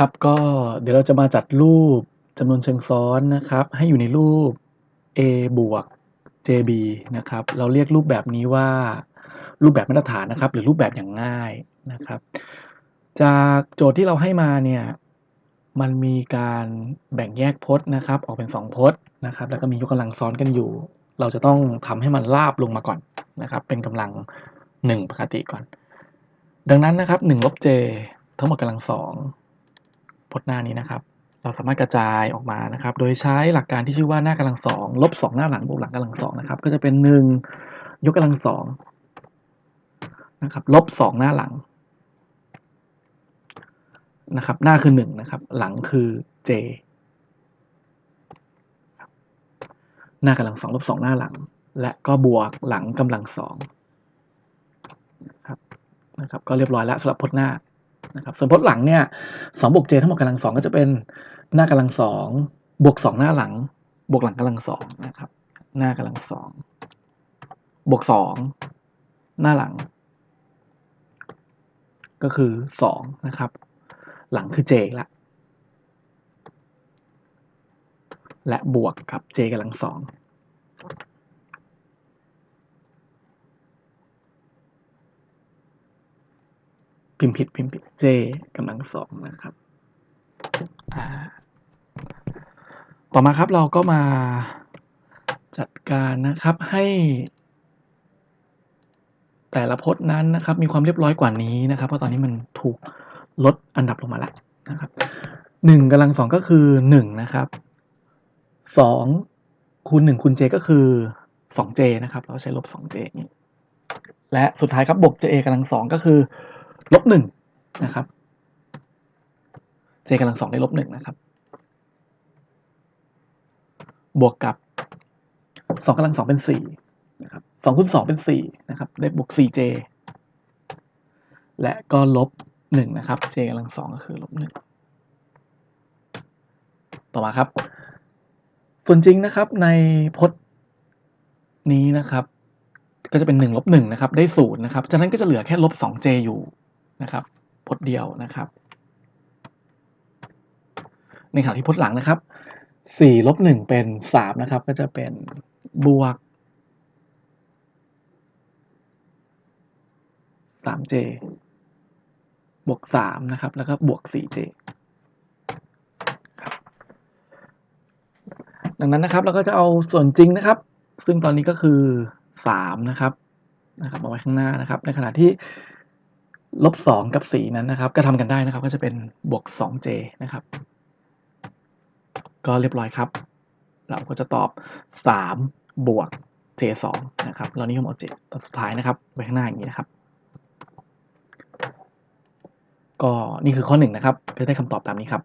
นะครับ ก็เดี๋ยวเราจะมาจัดรูปจำนวนเชิงซ้อนนะครับ ให้อยู่ในรูป a บวก jb นะครับ เราเรียกรูปแบบนี้ว่ารูปแบบมาตรฐานนะครับ หรือรูปแบบอย่างง่ายนะครับ จากโจทย์ที่เราให้มาเนี่ยมันมีการแบ่งแยกพจน์นะครับ ออกเป็น 2 พจน์นะครับ แล้วก็มียกกำลังซ้อนกันอยู่ เราจะต้องทำให้มันราบลงมาก่อนนะครับ เป็นกำลัง 1 ปกติก่อน ดังนั้นนะครับ1ลบ j ทั้งหมดกำลังสอง พจน์หน้านี้นะครับ เราสามารถกระจายออกมานะครับ โดยใช้หลักการที่ชื่อว่าหน้ากำลังสองลบสองหน้าหลังบวกหลังกำลังสองนะครับ ก็จะเป็นหนึ่งยกกำลังสองนะครับลบสองหน้าหลังนะครับ หน้าคือหนึ่งนะครับ หลังคือ j หน้ากำลังสองลบสองหน้าหลัง และก็บวกหลังกำลังสองนะครับนะครับ ก็เรียบร้อยแล้วสำหรับพจน์หน้า นะครับส่วนพจน์หลังเนี่ยสองบวก j ทั้งหมดกำลังสองก็จะเป็นหน้ากำลังสองบวกสองหน้าหลัง บวกหลังกำลังสองนะครับ หน้ากำลังสองบวกสองหน้าหลัง ก็คือสองนะครับ หลังคือ j ละและบวกกับ j กำลังสอง พิมพ์ผิดพิมพ์ผิด j กำลังสองนะครับ ต่อมาครับเราก็มาจัดการนะครับให้ แต่ละพจน์นั้นนะครับ มีความเรียบร้อยกว่านี้นะครับ เพราะตอนนี้มันถูกลดอันดับลงมาแล้วนะครับหนึ่งกำลังสองก็คือหนึ่งนะครับสองคูณหนึ่งคูณ j ก็คือสอง j นะครับ เราใช้ลบสอง j นี้และสุดท้ายครับบวก j กำลังสองก็คือ ลบหนึ่งนะครับ j กำลังสองได้ลบหนึ่งนะครับ บวกกับสองกำลังสองเป็นสี่นะครับสองคูณสองเป็นสี่นะครับ ได้บวกสี่ j และก็ลบหนึ่งนะครับ j กำลังสองก็คือลบหนึ่งต่อมาครับ ส่วนจริงนะครับในพจน์นี้นะครับ ก็จะเป็นหนึ่งลบหนึ่งนะครับ ได้ศูนย์นะครับ จากนั้นก็จะเหลือแค่ลบสอง j อยู่ นะครับพจน์เดียวนะครับ ในขณะที่พจน์หลังนะครับสี่ลบหนึ่งเป็นสามนะครับ ก็จะเป็นบวกสาม j บวกสามนะครับ แล้วก็บวกสี่ j ดังนั้นนะครับเราก็จะเอาส่วนจริงนะครับ ซึ่งตอนนี้ก็คือสามนะครับนะครับเอาไว้ข้างหน้านะครับ ในขณะที่ ลบสองกับสี่นั้นนะครับ ก็ทำกันได้นะครับ ก็จะเป็นบวกสอง j นะครับ ก็เรียบร้อยครับ เราก็จะตอบสามบวก j สองนะครับ เรานิยมเอา j ตอนสุดท้ายนะครับไว้ข้างหน้าอย่างนี้นะครับ ก็นี่คือข้อหนึ่งนะครับ ก็ได้คำตอบตามนี้ครับ